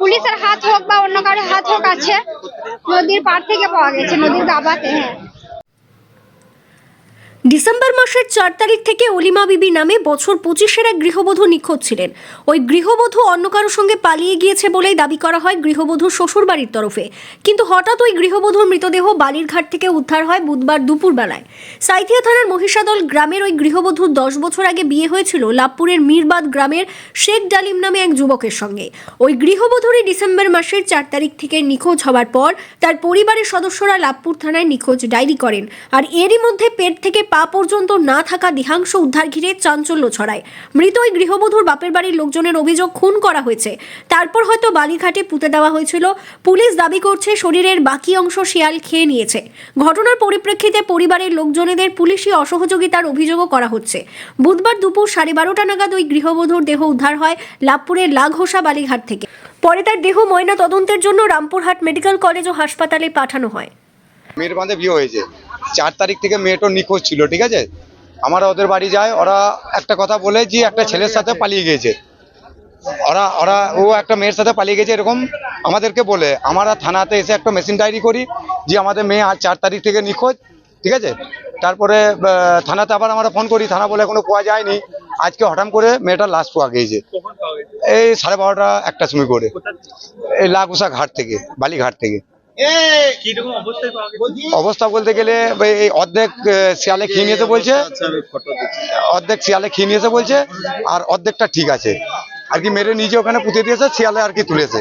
পুলিশের হাত হোক বা অন্য কারও হাত হোক আছে, নদীর পার থেকে পাওয়া গেছে, নদীর গাবাতে হ্যাঁ। ডিসেম্বর মাসের চার তারিখ থেকে অলিমা বিবি নামে বছর পঁচিশের এক গৃহবধূ নিখোঁজ ছিলেন। ওই গৃহবধূ অন্য কারোর সঙ্গে পালিয়ে গিয়েছে বলেই দাবি করা হয় গৃহবধূর শ্বশুরবাড়ির তরফে। কিন্তু হঠাৎ ওই গৃহবধূর মৃতদেহ বালিরঘাট থেকে উদ্ধার হয় বুধবার দুপুরবেলায়। সাইথিয়া থানার মহিষাদল গ্রামের ওই গৃহবধূর দশ বছর আগে বিয়ে হয়েছিল লাভপুরের মীরবাদ গ্রামের শেখ ডালিম নামে এক যুবকের সঙ্গে। ওই গৃহবধূরই ডিসেম্বর মাসের চার তারিখ থেকে নিখোঁজ হওয়ার পর তার পরিবারের সদস্যরা লাভপুর থানায় নিখোঁজ ডায়েরি করেন। আর এরই মধ্যে পেট থেকে পা পর্যন্ত না থাকা দেহাংশ উদ্ধার ঘিরে চাঞ্চল্য ছড়ায়। মৃত ওই গৃহবধূর বাপের বাড়ির লোকজনের অভিযোগ খুন করা হয়েছে। তারপর হয়তো বালিঘাটে পুঁতে দেওয়া হয়েছিল। পুলিশ দাবি করছে শরীরের বাকি অংশ শিয়াল খেয়ে নিয়েছে। ঘটনার পরিপ্রেক্ষিতে পরিবারের লোকজনেদের পুলিশি অসহযোগিতার অভিযোগও করা হচ্ছে। বুধবার দুপুর সাড়ে বারোটা নাগাদ ওই গৃহবধূর দেহ উদ্ধার হয় লাভপুরের লাঘোষা বালিঘাট থেকে। পরে তার দেহ ময়না তদন্তের জন্য রামপুরহাট মেডিকেল কলেজ ও হাসপাতালে পাঠানো হয়। মেয়ের বাঁধে বিয়ে হয়েছে। চার তারিখ থেকে মেয়েটা নিখোঁজ ছিল, ঠিক আছে? আমরা ওদের বাড়ি যায় ওরা একটা কথা বলে যে একটা ছেলের সাথে পালিয়ে গিয়েছে। ওরা ওরা, ও একটা মেয়ের সাথে পালিয়ে গেছে এরকম আমাদেরকে বলে। আমরা থানাতে এসে একটা মেশিন ডায়েরি করি যে আমাদের মেয়ে আজ চার তারিখ থেকে নিখোঁজ, ঠিক আছে? তারপরে থানাতে আবার আমরা ফোন করি, থানা বলে এখনও পাওয়া যায়নি। আজকে হঠাৎ করে মেয়েটা লাশ পাওয়া গিয়েছে। এই সাড়ে বারোটা একটা সময় করে। এই লাগুসা ঘাট থেকে, বালিঘাট থেকে। অবস্থা বলতে গেলে অর্ধেক শিয়ালে খেয়ে নিয়েছে বলছে। অর্ধেক শিয়ালে খেয়ে নিয়েছে বলছে, আর অর্ধেকটা ঠিক আছে। আর কি মেরে নিজে ওখানে পুঁতে দিয়েছে, শিয়ালে আর কি তুলেছে।